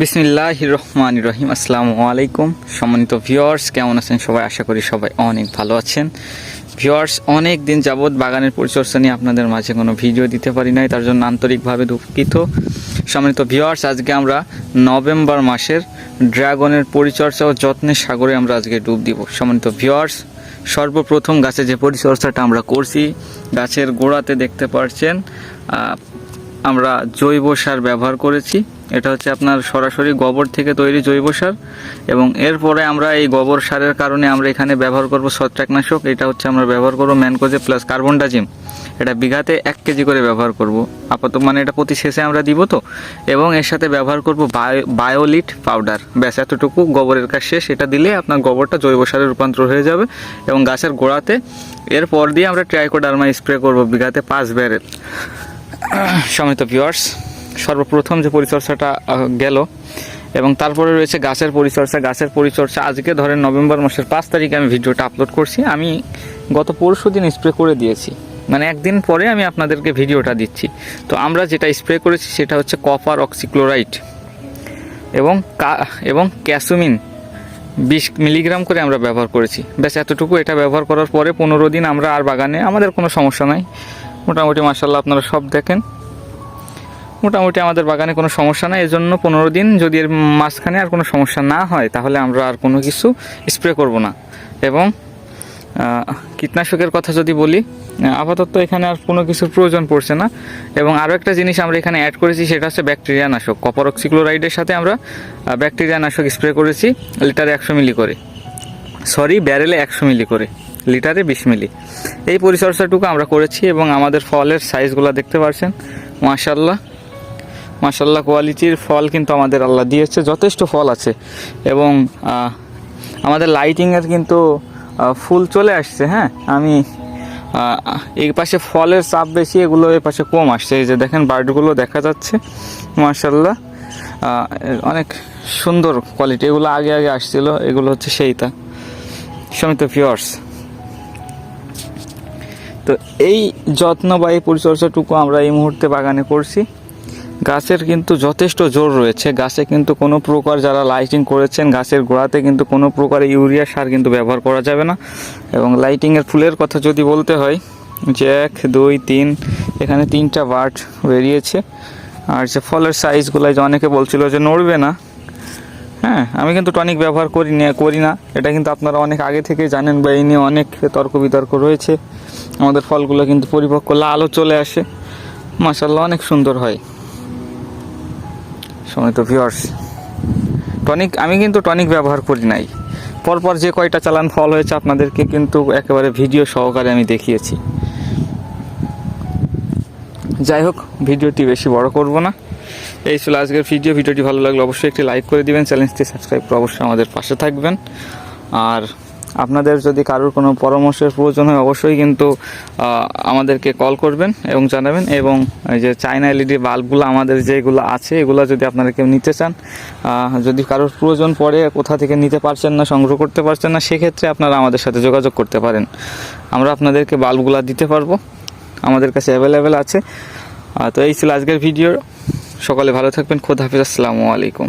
বিসমিল্লাহ রহমান রহিম। আসসালামু আলাইকুম। সম্মানিত ভিউয়ার্স, কেমন আছেন সবাই? আশা করি সবাই অনেক ভালো আছেন। ভিউয়ার্স, অনেক দিন যাবৎ বাগানের পরিচর্যা নিয়ে আপনাদের মাঝে কোনো ভিডিও দিতে পারি নাই, তার জন্য আন্তরিকভাবে দুঃখিত। সম্মানিত ভিউয়ার্স, আজকে আমরা নভেম্বর মাসের ড্রাগনের পরিচর্যা ও যত্নের সাগরে আমরা আজকে ডুব দিব। সম্মানিত ভিউয়ার্স, সর্বপ্রথম গাছে যে পরিচর্যাটা আমরা করছি, গাছের গোড়াতে দেখতে পাচ্ছেন আমরা জৈব সার ব্যবহার করেছি। এটা হচ্ছে আপনার সরাসরি গোবর থেকে তৈরি জৈব সার এবং এরপরে আমরা এই গোবর সারের কারণে আমরা এখানে ব্যবহার করব ছত্রাকনাশক। এটা হচ্ছে আমরা ব্যবহার করব ম্যানকোজে প্লাস কার্বন ডাজিম এটা বিঘাতে এক কেজি করে ব্যবহার করব। আপাতত মানে এটা প্রতি শেষে আমরা দিব তো। এবং এর সাথে ব্যবহার করব বায়ো, বায়োলিট পাউডার। ব্যাস, এতটুকু গোবরের কাজ শেষ। এটা দিলে আপনার গোবরটা জৈব সারে রূপান্তর হয়ে যাবে এবং গাছের গোড়াতে। এরপর দিয়ে আমরা ট্রাইকোডার্মা স্প্রে করব বিঘাতে পাঁচ ব্যারেল। সমিত ভিউয়ার্স সর্বপ্রথম যে পরিচর্যাটা গেল এবং তারপরে রয়েছে গাছের পরিচর্যা। গাছের পরিচর্যা আজকে ধরেন নভেম্বর মাসের পাঁচ তারিখে আমি ভিডিওটা আপলোড করছি। আমি গত পরশু দিন স্প্রে করে দিয়েছি। মানে একদিন পরে আমি আপনাদেরকে ভিডিওটা দিচ্ছি। তো আমরা যেটা স্প্রে করেছি সেটা হচ্ছে কপার অক্সিক্লোরাইড এবং কা- এবং ক্যাসুমিন। বিশ মিলিগ্রাম করে আমরা ব্যবহার করেছি। ব্যাস, এতটুকু এটা ব্যবহার করার পরে পনেরো দিন আমরা আর বাগানে, আমাদের কোনো সমস্যা নাই। মোটামুটি মাসাল্লাহ আপনারা সব দেখেন। মোটামুটি আমাদের বাগানে কোনো সমস্যা নাই, এজন্য পনেরো দিন যদি এর মাঝখানে আর কোনো সমস্যা না হয়, তাহলে আমরা আর কোনো কিছু স্প্রে করব না। এবং কীটনাশকের কথা যদি বলি আপাতত এখানে আর কোনো কিছুর প্রয়োজন পড়ছে না। এবং আরও একটা জিনিস আমরা এখানে অ্যাড করেছি, সেটা হচ্ছে ব্যাকটেরিয়া নাশক। কপার অক্সিক্লোরাইডের সাথে আমরা ব্যাকটেরিয়া নাশক স্প্রে করেছি লিটারে একশো মিলি করে। সরি ব্যারেলে একশো মিলি করে। লিটারে বিশ মিলি। এই পরিচর্যাটুকু আমরা করেছি এবং আমাদের ফলের সাইজগুলো দেখতে পাচ্ছেন মাশাল্লাহ মাশাল্লাহ কোয়ালিটির ফল কিন্তু আমাদের আল্লাহ দিয়েছে। যথেষ্ট ফল আছে। এবং আমাদের লাইটিংয়ের কিন্তু ফুল চলে আসছে হ্যাঁ? আমি এই পাশে ফলের চাপ বেশি, এগুলো এই পাশে কম আসছে। এই যে দেখেন, বার্ডগুলো দেখা যাচ্ছে। মাশাল্লাহ অনেক সুন্দর কোয়ালিটি। এগুলো আগে আগে আসছিল। এগুলো হচ্ছে সেইটা। সমিত ফিওর্স তো এই যত্ন বা এই পরিচর্যাটুকু আমরা এই মুহূর্তে বাগানে করছি। গাছের কিন্তু যথেষ্ট জোর রয়েছে। গাছে কিন্তু কোনো প্রকার যারা লাইটিং করেছেন, গাছের গোড়াতে কিন্তু কোনো প্রকার ইউরিয়া সার কিন্তু ব্যবহার করা যাবে না। এবং লাইটিংয়ের ফুলের কথা যদি বলতে হয়, যে এক, দুই, তিন, এখানে তিনটা বার্ড বেরিয়েছে। আর যে ফলের সাইজগুলো যে অনেকে বলছিল যে নড়বে না হ্যাঁ আমি কিন্তু টনিক ব্যবহার করি না করি না। এটা কিন্তু আপনারা অনেক আগে থেকে জানেন বা এই নিয়ে অনেক তর্ক বিতর্ক রয়েছে। আমাদের ফলগুলো কিন্তু পরিপক্ক লালও চলে আসে। মাসাল্লাহ অনেক সুন্দর হয়। সময় তো ভিওর্স টনিক, আমি কিন্তু টনিক ব্যবহার করি নাই। পরপর যে কয়টা চালান ফল হয়েছে আপনাদেরকে কিন্তু একেবারে ভিডিও সহকারে আমি দেখিয়েছি। যাই হোক, ভিডিওটি বেশি বড় করব না। এই ছিল আজকের ভিডিও ভিডিওটি ভালো লাগলে অবশ্যই একটি লাইক করে দিবেন। চ্যানেলটি সাবস্ক্রাইব করে অবশ্যই আমাদের পাশে থাকবেন। আর আপনাদের যদি কারোর কোনো পরামর্শের প্রয়োজন হয়, অবশ্যই কিন্তু আমাদেরকে কল করবেন এবং জানাবেন। এবং যে চায়না এলইডি বাল্বগুলো আমাদের যেগুলো আছে, এগুলো যদি আপনারা কেউ নিতে চান যদি কারোর প্রয়োজন পড়ে, কোথা থেকে নিতে পারছেন না, সংগ্রহ করতে পারছেন না, সেক্ষেত্রে আপনারা আমাদের সাথে যোগাযোগ করতে পারেন। আমরা আপনাদেরকে বাল্বগুলো দিতে পারব। আমাদের কাছে অ্যাভেলেবেল আছে। তো এই ছিল আজকের ভিডিও সকালে ভালো থাকবেন খোদ হাফিজ আসসালামু আলাইকুম।